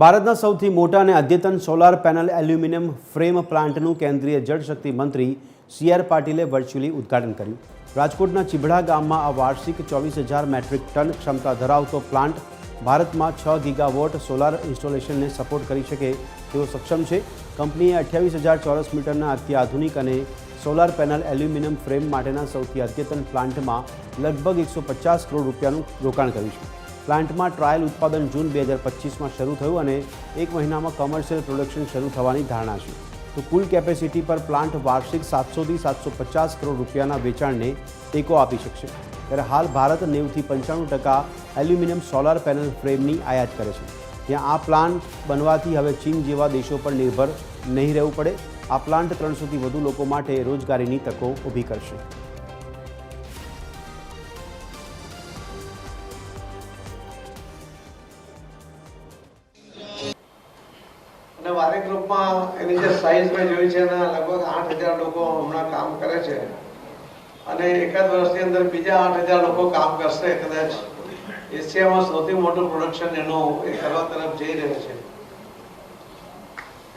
ભારતના સૌથી મોટા અને અદ્યતન સોલાર પેનલ એલ્યુમિનિયમ ફ્રેમ પ્લાન્ટનું કેન્દ્રીય જળશક્તિ મંત્રી સી આર પાટીલે વર્ચ્યુઅલી ઉદ્ઘાટન કર્યું. રાજકોટના ચીભડા ગામમાં આ વાર્ષિક ચોવીસ હજાર મેટ્રિક ટન ક્ષમતા ધરાવતો પ્લાન્ટ ભારતમાં છ ગીગાવોટ સોલાર ઇન્સ્ટોલેશનને સપોર્ટ કરી શકે તેવો સક્ષમ છે. કંપનીએ અઠ્યાવીસ હજાર ચોરસ મીટરના અત્યાધુનિક અને સોલાર પેનલ એલ્યુમિનિયમ ફ્રેમ માટેના સૌથી અદ્યતન પ્લાન્ટમાં લગભગ એકસો પચાસ કરોડ રૂપિયાનું રોકાણ કર્યું છે. પ્લાન્ટમાં ટ્રાયલ ઉત્પાદન જૂન બે હજાર પચીસમાં શરૂ થયું અને એક મહિનામાં કમર્શિયલ પ્રોડક્શન શરૂ થવાની ધારણા છે. તો કુલ કેપેસિટી પર પ્લાન્ટ વાર્ષિક સાતસોથી સાતસો પચાસ કરોડ રૂપિયાના વેચાણને ટેકો આપી શકશે. ત્યારે હાલ ભારત નેવુંથી પંચાણું ટકા એલ્યુમિનિયમ સોલાર પેનલ ફ્રેમની આયાત કરે છે. ત્યાં આ પ્લાન્ટ બનવાથી હવે ચીન જેવા દેશો પર નિર્ભર નહીં રહેવું પડે. આ પ્લાન્ટ ત્રણસોથી વધુ લોકો માટે રોજગારીની તકો ઊભી કરશે. અને વારે ગ્રુપમાં એની જે સાઈઝ મેં જોઈ છે એના લગભગ આઠ હજાર લોકો હમણાં કામ કરે છે. અને એકાદ વર્ષની અંદર બીજા આઠ હજાર લોકો કામ કરશે, કદાચ એશિયામાં સૌથી મોટું પ્રોડક્શન એનું એ કરવા તરફ જઈ રહ્યું છે.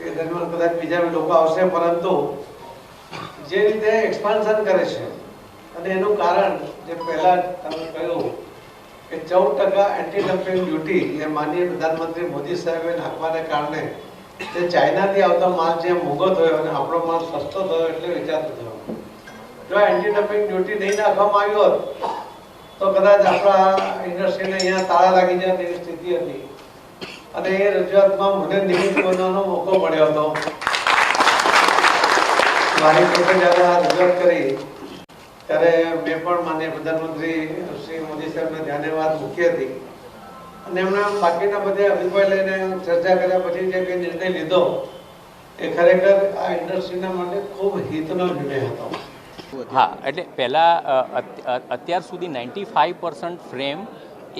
એ દરમિયાન કદાચ બીજા લોકો આવશે, પરંતુ જે રીતે એક્સપાન્શન કરે છે અને એનું કારણ જે પહેલા તમે કહ્યું કે ચૌદ ટકા એન્ટી ડમ્પિંગ ડ્યુટી એ માનનીય પ્રધાનમંત્રી મોદી સાહેબે નાખવાને કારણે જે ચાઇનાથી આવતો માલ જે મોંઘો થયો અને આપણો માલ સસ્તો થયો એટલે વિચારતો થયો. જો એન્ટી ડમ્પિંગ ડ્યુટી નહીં નાખવામાં આવ્યો હોત, તો કદાચ આપણા ઇન્ડસ્ટ્રીને અહીંયા તાળા લાગી જાય તેવી સ્થિતિ હતી. અને એ રજૂઆતમાં મને નિમિત્ત બનવાનો મોકો મળ્યો હતો. મારી પોતે જ્યારે રજૂઆત કરી. ત્યારે મેં પણ માન્ય પ્રધાનમંત્રી શ્રી મોદી સાહેબને ધ્યાને વાત મૂકી હતી. અને એમના બાકીના બધે અભિપ્રાય લઈને ચર્ચા કર્યા પછી જે કંઈ નિર્ણય લીધો, એ ખરેખર આ ઇન્ડસ્ટ્રીના માટે ખૂબ હિતનો નિર્ણય હતો. હા, એટલે પહેલાં અત્યાર સુધી નાઇન્ટી ફાઇવ પર્સન્ટ ફ્રેમ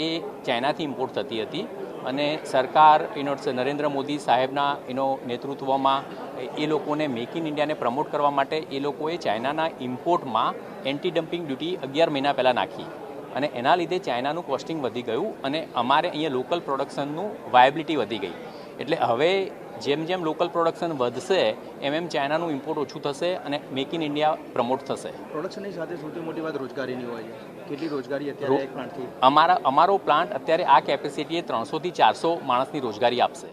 એ ચાઇનાથી ઇમ્પોર્ટ થતી હતી અને સરકાર, એનો નરેન્દ્ર મોદી સાહેબના એનો નેતૃત્વમાં એ લોકોને મેક ઇન ઇન્ડિયાને પ્રમોટ કરવા માટે એ લોકોએ ચાઇનાના ઇમ્પોર્ટમાં એન્ટી ડમ્પિંગ ડ્યુટી અગિયાર મહિના પહેલાં નાખી. અને એના લીધે ચાઇનાનું કોસ્ટિંગ વધી ગયું અને અમારે અહીંયા લોકલ પ્રોડક્શનનું વાયબિલિટી વધી ગઈ. એટલે હવે જેમ જેમ લોકલ પ્રોડક્શન વધશે એમ એમ ચાઇનાનું ઇમ્પોર્ટ ઓછું થશે અને મેક ઇન ઇન્ડિયા પ્રમોટ થશે. પ્રોડક્શનની સાથે સૌથી મોટી વાત રોજગારીની હોય છે. કેટલી રોજગારી અત્યારે અમારા અમારો પ્લાન્ટ અત્યારે આ કેપેસિટીએ ત્રણસોથી ચારસો માણસની રોજગારી આપશે.